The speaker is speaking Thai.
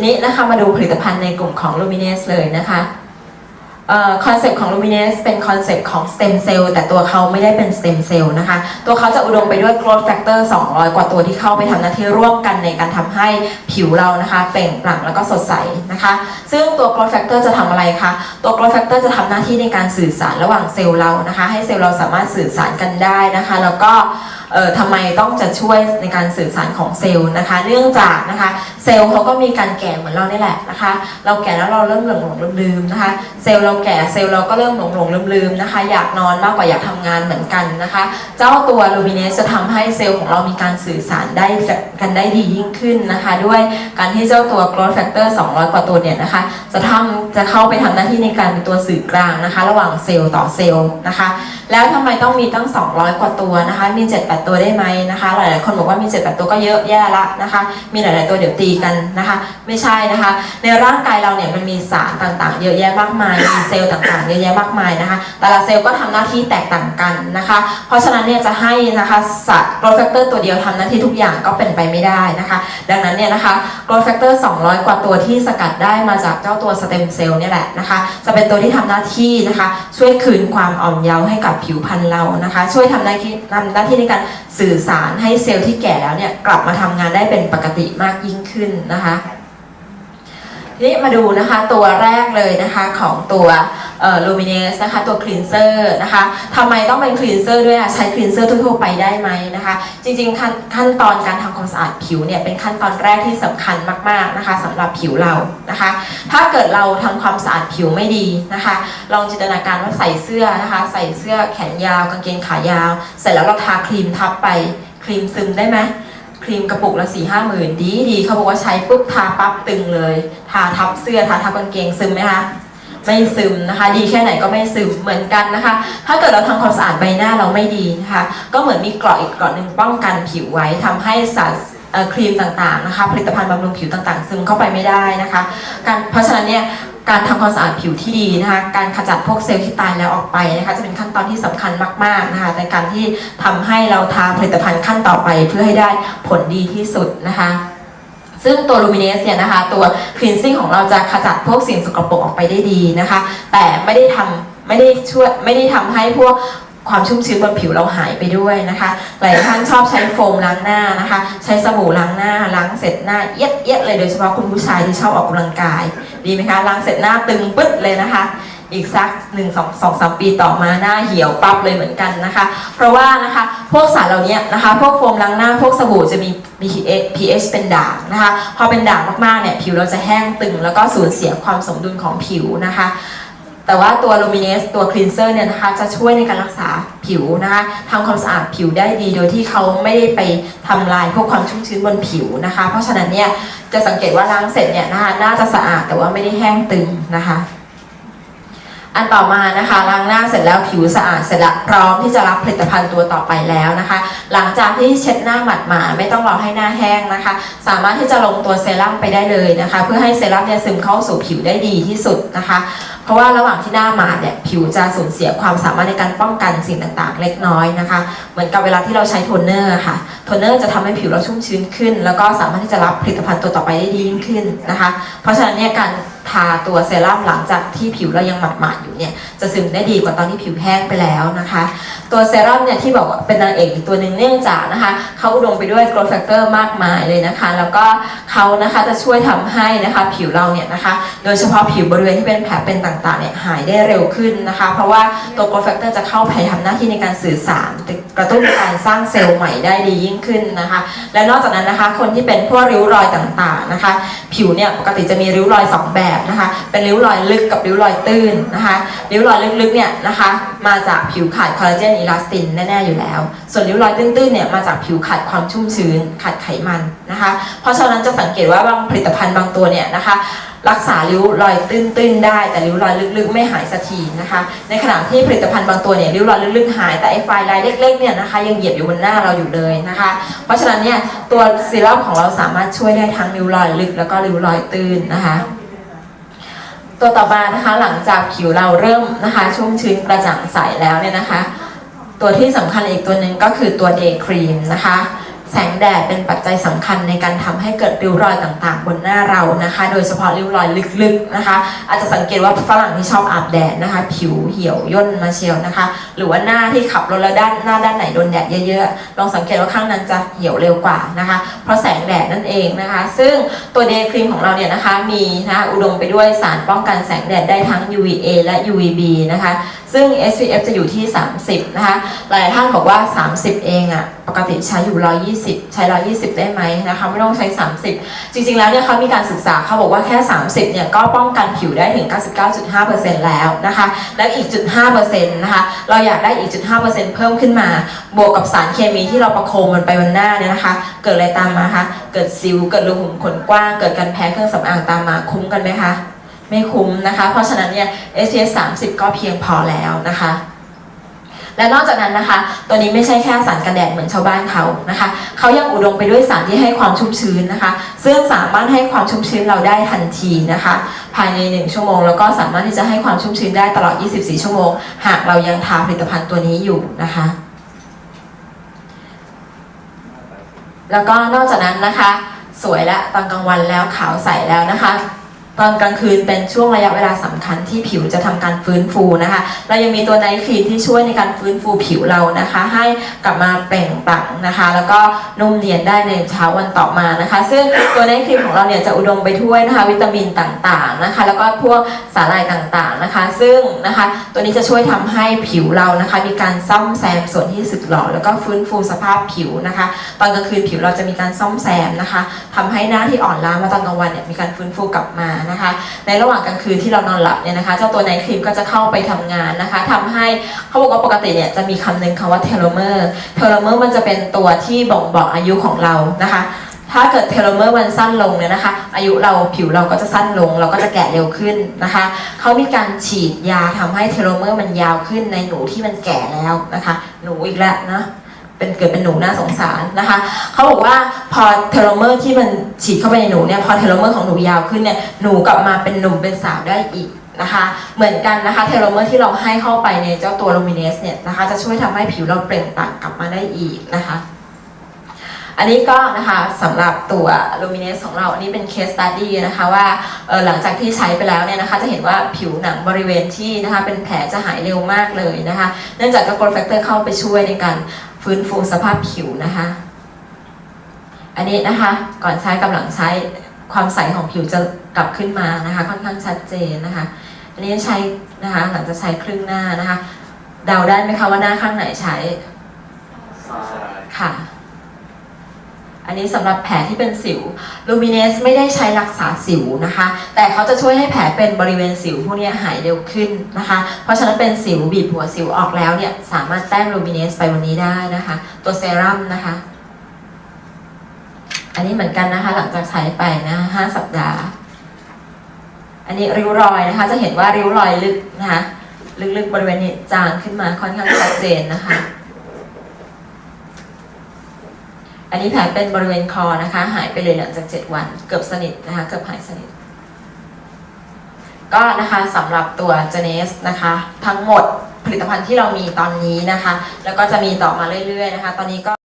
ทีนี้นะคะมาดูผลิตภัณฑ์ในกลุ่มของ Luminous เลยนะคะคอนเซปต์ของ Luminous เป็นคอนเซปต์ของ stem cell แต่ตัวเขาไม่ได้เป็น stem cell นะคะ ตัวเขาจะอุดมไปด้วย growth factor 200 กว่าตัวที่เข้าไปทำหน้าที่ร่วมกันในการทำให้ผิวเรานะคะเปล่งปลั่งแล้วก็สดใสนะคะ ซึ่งตัว growth factor จะทำอะไรคะ ตัว growth factor จะทำหน้าที่ในการสื่อสารระหว่างเซลล์เรานะคะ ให้เซลล์เราสามารถสื่อสารกันได้นะคะ แล้วก็ ทำไมต้องจะช่วยในการสื่อสารของเซลล์นะคะ เนื่องจากนะคะเซลล์เขาก็มีการแก่เหมือนเรานี่แหละนะคะ เราแก่แล้วเราเริ่มหลงหลงลืมลืมนะคะ เซลล์เราแก่เซลล์เราก็เริ่มหลงหลงลืมลืมนะคะ อยากนอนมากกว่าอยากทำงานเหมือนกันนะคะ เจ้าตัวลูมิเนสจะทำให้เซลล์ของเรามีการสื่อสารได้กันได้ดียิ่งขึ้นนะคะ ด้วยการที่เจ้าตัว growth factor 200 กว่าตัวเนี่ยนะคะ จะทำจะเข้าไปทำหน้าที่ในการเป็นตัวสื่อกลางนะคะ ระหว่างเซลล์ต่อเซลล์นะคะ แล้วทำไมต้องมีตั้ง 200 กว่าตัวนะคะ มีตัวได้ไหมนะคะ หลายๆคนบอกว่ามี7-8ตัวก็เยอะแย่ละนะคะ มีหลาย ๆ ตัวเดี๋ยวตีกันนะคะ ไม่ใช่นะคะ ในร่างกายเราเนี่ยมันมีสารต่างๆ เยอะแยะมากมาย มีเซลล์ต่างๆ เยอะแยะมากมายนะคะ แต่ละเซลล์ก็ทำหน้าที่แตกต่างกันนะคะ เพราะฉะนั้นเนี่ยจะให้นะคะสัตว์ growth factor ตัวเดียวทำหน้าที่ทุกอย่างก็เป็นไปไม่ได้นะคะ ดังนั้นเนี่ยนะคะ growth factor 200 กว่าตัวที่สกัดได้มาจากเจ้าตัว stem cell เนี่ยแหละนะคะ จะเป็นตัวที่ทำหน้าที่นะคะ ช่วยคืนความอ่อนเยาว์ให้กับผิวพรรณเรานะคะ ช่วยทำหน้าที่ทำหน้าที่ในการสื่อสารให้เซลล์ที่แก่แล้วเนี่ยกลับมาทำงานได้เป็นปกติมากยิ่งขึ้นนะคะทีนี้มาดูนะคะตัวแรกเลยนะคะของตัว เอ่อ luminous นะคะตัว cleanser นะคะทำไมต้องเป็น cleanser ด้วยอะใช้ cleanser ทั่วๆไปได้ไหมนะคะ จริงๆ ขั้นขั้นตอนการทำความสะอาดผิวเนี่ยเป็นขั้นตอนแรกที่สำคัญมากๆนะคะสำหรับผิวเรานะคะ ถ้าเกิดเราทำความสะอาดผิวไม่ดีนะคะ ลองจินตนาการว่าใส่เสื้อนะคะ ใส่เสื้อแขนยาวกางเกงขายาว เสร็จแล้วเราทาครีมทับไปครีมซึมได้ไหมครีมกระปุกละสี่ห้าหมื่นดีดีเขาบอกว่าใช้ปุ๊บทาปั๊บตึงเลย ทาทับเสื้อทาทับกางเกงซึมไหมคะ ไม่ซึมนะคะ ดีแค่ไหนก็ไม่ซึมเหมือนกันนะคะ ถ้าเกิดเราทำความสะอาดใบหน้าเราไม่ดีนะคะ ก็เหมือนมีเกราะอีกเกราะหนึ่งป้องกันผิวไว้ทำให้สารครีมต่างๆนะคะ ผลิตภัณฑ์บำรุงผิวต่างๆ ซึมเข้าไปไม่ได้นะคะการเพราะฉะนั้นเนี่ยการทำความสะอาดผิวที่ดีนะคะ การขจัดพวกเซลล์ที่ตายแล้วออกไปนะคะ จะเป็นขั้นตอนที่สำคัญมากๆนะคะ ในการที่ทำให้เราทาผลิตภัณฑ์ขั้นต่อไปเพื่อให้ได้ผลดีที่สุดนะคะ ซึ่งตัว Luminous เนี่ยนะคะ ตัว cleansing ของเราจะขจัดพวกสิ่งสกปรกออกไปได้ดีนะคะ แต่ไม่ได้ทำไม่ได้ช่วยไม่ได้ทำให้พวกความชุ่มชื้นบนผิวเราหายไปด้วยนะคะ หลายท่านชอบใช้โฟมล้างหน้านะคะ ใช้สบู่ล้างหน้า ล้างเสร็จหน้าเอียดเอียดเลยโดยเฉพาะคุณผู้ชายที่ชอบออกกำลังกาย ดีไหมคะ ล้างเสร็จหน้าตึงปึ๊ดเลยนะคะ อีกสักหนึ่งสองสองสามปีต่อมาหน้าเหี่ยวปั๊บเลยเหมือนกันนะคะ เพราะว่านะคะพวกสารเหล่านี้นะคะ พวกโฟมล้างหน้าพวกสบู่จะมี pH pH เป็นด่างนะคะ พอเป็นด่างมากๆเนี่ยผิวเราจะแห้งตึง แล้วก็สูญเสียความสมดุลของผิวนะคะแต่ว่าตัว Luminous ตัว Cleanser เนี่ยนะคะจะช่วยในการรักษาผิวนะคะทำความสะอาดผิวได้ดี โดยที่เขาไม่ได้ไปทำลายพวกความชุ่มชื้นบนผิวนะคะ เพราะฉะนั้นเนี่ยจะสังเกตว่าล้างเสร็จเนี่ยนะคะน่าจะสะอาดแต่ว่าไม่ได้แห้งตึงนะคะ อันต่อมานะคะล้างหน้าเสร็จแล้วผิวสะอาดเสร็จแล้วพร้อมที่จะรับผลิตภัณฑ์ตัวต่อไปแล้วนะคะ หลังจากที่เช็ดหน้าหมาดหมาไม่ต้องรอให้หน้าแห้งนะคะ สามารถที่จะลงตัวเซรั่มไปได้เลยนะคะ เพื่อให้เซรั่มเนี่ยซึมเข้าสู่ผิวได้ดีที่สุดนะคะ เพราะว่าระหว่างที่หน้าหมาดเนี่ยผิวจะสูญเสียความสามารถในการป้องกันสิ่งต่างๆ เล็กน้อยนะคะ เหมือนกับเวลาที่เราใช้โทนเนอร์ค่ะโทนเนอร์จะทำให้ผิวเราชุ่มชื้นขึ้น แล้วก็สามารถที่จะรับผลิตภัณฑ์ตัวต่อไปได้ดียิ่งขึ้นนะคะ เพราะฉะนั้นเนี่ยการ ทาตัวเซรั่มหลังจากที่ผิวเรายังหมาดๆอยู่เนี่ยจะซึมได้ดีกว่าตอนที่ผิวแห้งไปแล้วนะคะ ตัวเซรั่มเนี่ยที่บอกว่าเป็นนางเอกอีกตัวหนึ่งเนื่องจากนะคะเขาอุดมไปด้วย growth factor มากมายเลยนะคะ แล้วก็เขานะคะจะช่วยทำให้นะคะผิวเราเนี่ยนะคะโดยเฉพาะผิวบริเวณที่เป็นแผลเป็นต่างๆเนี่ยหายได้เร็วขึ้นนะคะ เพราะว่าตัว growth factor จะเข้าไปทำหน้าที่ในการสื่อสารกระตุ้นการสร้างเซลล์ใหม่ได้ดียิ่งขึ้นนะคะ และนอกจากนั้นนะคะคนที่เป็นพวกริ้วรอยต่างๆนะคะ ผิวเนี่ยปกติจะมีริ้วรอยสองแบบนะคะ เป็นริ้วรอยลึกกับริ้วรอยตื้นนะคะริ้วรอยลึกๆเนี่ยนะคะ มาจากผิวขาดคอลลาเจนอิลาสตินแน่ๆอยู่แล้ว ส่วนริ้วรอยตื้นๆเนี่ยมาจากผิวขาดความชุ่มชื้นขาดไขมันนะคะ เพราะฉะนั้นจะสังเกตว่าบางผลิตภัณฑ์บางตัวเนี่ยนะคะรักษาริ้วรอยตื้นๆได้ แต่ริ้วรอยลึกๆ ไม่หายสักทีนะคะ ในขณะที่ผลิตภัณฑ์บางตัวเนี่ยริ้วรอยลึกๆหายแต่ไอ้ไฟลายเล็กๆเนี่ยนะคะยังเหยียบอยู่บนหน้าเราอยู่เลยนะคะ เพราะฉะนั้นเนี่ยตัวซีรั่มของเราสามารถช่วยได้ทั้งริ้วรอยลึกแล้วก็ริ้วรอยตื้นนะคะ ตัวต่อมานะคะหลังจากผิวเราเริ่มนะคะชุ่มชื้นกระจ่างใสแล้วเนี่ยนะคะ ตัวที่สำคัญอีกตัวหนึ่งก็คือตัวเดย์ครีมนะคะ แสงแดดเป็นปัจจัยสำคัญในการทำให้เกิดริ้วรอยต่างๆ บนหน้าเรานะคะ โดยเฉพาะริ้วรอยลึกๆนะคะ อาจจะสังเกตว่าฝรั่งที่ชอบอาบแดดนะคะ ผิวเหี่ยวย่นมาเชียวนะคะ หรือว่าหน้าที่ขับรถแล้วด้านหน้าด้านไหนโดนแดดเยอะๆ ลองสังเกตว่าข้างนั้นจะเหี่ยวเร็วกว่านะคะ เพราะแสงแดดนั่นเองนะคะ ซึ่งตัวเดย์ครีมของเราเนี่ยนะคะมีนะคะอุดมไปด้วยสารป้องกันแสงแดดได้ทั้ง UVA และ UVB นะคะ ซึ่ง SPF จะอยู่ที่ 30 นะคะ หลายท่านบอกว่า 30 เองอะปกติใช้อยู่ 120 ใช้ 120 ได้ไหมนะคะ ไม่ต้องใช้ 30 จริงๆ แล้วเนี่ยเขามีการศึกษาเขาบอกว่าแค่ 30 เนี่ย ก็ป้องกันผิวได้ถึง 99.5%แล้วนะคะ แล้วอีกจุด5%นะคะ เราอยากได้อีกจุด5%เพิ่มขึ้นมา บวกกับสารเคมีที่เราประโคมมันไปบนหน้าเนี่ยนะคะ เกิดอะไรตามมาคะ เกิดสิว เกิดรูขุมขนกว้าง เกิดการแพ้เครื่องสำอางตามมา คุ้มกันไหมคะ ไม่คุ้มนะคะ เพราะฉะนั้นเนี่ย SPF 30 ก็เพียงพอแล้วนะคะ และนอกจากนั้นนะคะ ตัวนี้ไม่ใช่แค่สารกันแดดเหมือนชาวบ้านเขานะคะ เขายังอุดมไปด้วยสารที่ให้ความชุ่มชื้นนะคะ ซึ่งสามารถให้ความชุ่มชื้นเราได้ทันทีนะคะ ภายใน 1 ชั่วโมง แล้วก็สามารถที่จะให้ความชุ่มชื้นได้ตลอด 24 ชั่วโมง หากเรายังทาผลิตภัณฑ์ตัวนี้อยู่นะคะแล้วก็นอกจากนั้นนะคะ สวยและตอนกลางวันแล้วขาวใสแล้วนะคะ ตอนกลางคืนเป็นช่วงระยะเวลาสำคัญที่ผิวจะทำการฟื้นฟูนะคะ เรายังมีตัวไนท์ครีมที่ช่วยในการฟื้นฟูผิวเรานะคะ ให้กลับมาเปล่งปลั่งนะคะ แล้วก็นุ่มเนียนได้ในเช้าวันต่อมานะคะ ซึ่งตัวไนท์ครีมของเราเนี่ยจะอุดมไปด้วยนะคะวิตามินต่างๆนะคะ แล้วก็พวกสารายต่างๆนะคะ ซึ่งนะคะตัวนี้จะช่วยทำให้ผิวเรานะคะ มีการซ่อมแซมส่วนที่สึกหรอแล้วก็ฟื้นฟูสภาพผิวนะคะ ตอนกลางคืนผิวเราจะมีการซ่อมแซมนะคะทำให้หน้าที่อ่อนล้ามาตอนกลางวันเนี่ยมีการฟื้นฟูกลับมานะคะ ในระหว่างกลางคืนที่เรานอนหลับเนี่ยนะคะ เจ้าตัวไนท์ครีมก็จะเข้าไปทำงานนะคะทำให้เขาบอกว่าปกติเนี่ยจะมีคำหนึ่งคำว่าเทโลเมอร์เทโลเมอร์มันจะเป็นตัวที่บ่งบอกอายุของเรานะคะถ้าเกิดเทโลเมอร์มันสั้นลงเนี่ยนะคะ อายุเราผิวเราก็จะสั้นลง เราก็จะแก่เร็วขึ้นนะคะเขามีการฉีดยาทำให้เทโลเมอร์มันยาวขึ้นในหนูที่มันแก่แล้วนะคะ หนูอีกแล้วนะ เป็นเกิดเป็นหนูน่าสงสารนะคะเขาบอกว่าพอเทโลเมอร์ที่มันฉีดเข้าไปในหนูเนี่ยพอเทโลเมอร์ของหนูยาวขึ้นเนี่ยหนูกลับมาเป็นหนุ่มเป็นสาวได้อีกนะคะเหมือนกันนะคะเทโลเมอร์ที่เราให้เข้าไปในเจ้าตัวโลมิเนสเนี่ยนะคะจะช่วยทำให้ผิวเราเปล่งปลั่งกลับมาได้อีกนะคะ อันนี้ก็นะคะสำหรับตัว Luminous ของเราอันนี้เป็น case study นะคะว่าหลังจากที่ใช้ไปแล้วเนี่ยนะคะจะเห็นว่าผิวหนังบริเวณที่นะคะเป็นแผลจะหายเร็วมากเลยนะคะ เนื่องจากก็ growth factor เข้าไปช่วยในการ ฟื้นฟูสภาพผิวนะคะ อันนี้นะคะ ก่อนใช้กับหลังใช้ความใสของผิวจะกลับขึ้นมานะคะ ค่อนข้างชัดเจนนะคะ อันนี้ใช้นะคะหลังจากใช้ครึ่งหน้านะคะ เดาได้ไหมคะว่าหน้าข้างไหนใช้ค่ะ อันนี้สำหรับแผลที่เป็นสิวลูมิเนสไม่ได้ใช้รักษาสิวนะคะ แต่เขาจะช่วยให้แผลเป็นบริเวณสิวพวกนี้หายเร็วขึ้นนะคะ เพราะฉะนั้นเป็นสิวบีบหัวสิวออกแล้วเนี่ยสามารถแต้มลูมิเนสไปวันนี้ได้นะคะ ตัวเซรั่มนะคะ อันนี้เหมือนกันนะคะ หลังจากใช้ไปนะห้าสัปดาห์ อันนี้ริ้วรอยนะคะ จะเห็นว่าริ้วรอยลึกนะคะ ลึกๆบริเวณนี้จางขึ้นมาค่อนข้างชัดเจนนะคะ อันนี้แผลเป็นบริเวณคอนะคะ หายไปเลยหลังจาก 7 วัน เกือบสนิทนะคะเกือบหายสนิท ก็นะคะสำหรับตัวเจเนสนะคะ ทั้งหมดผลิตภัณฑ์ที่เรามีตอนนี้นะคะ แล้วก็จะมีต่อมาเรื่อยๆนะคะ ตอนนี้ก็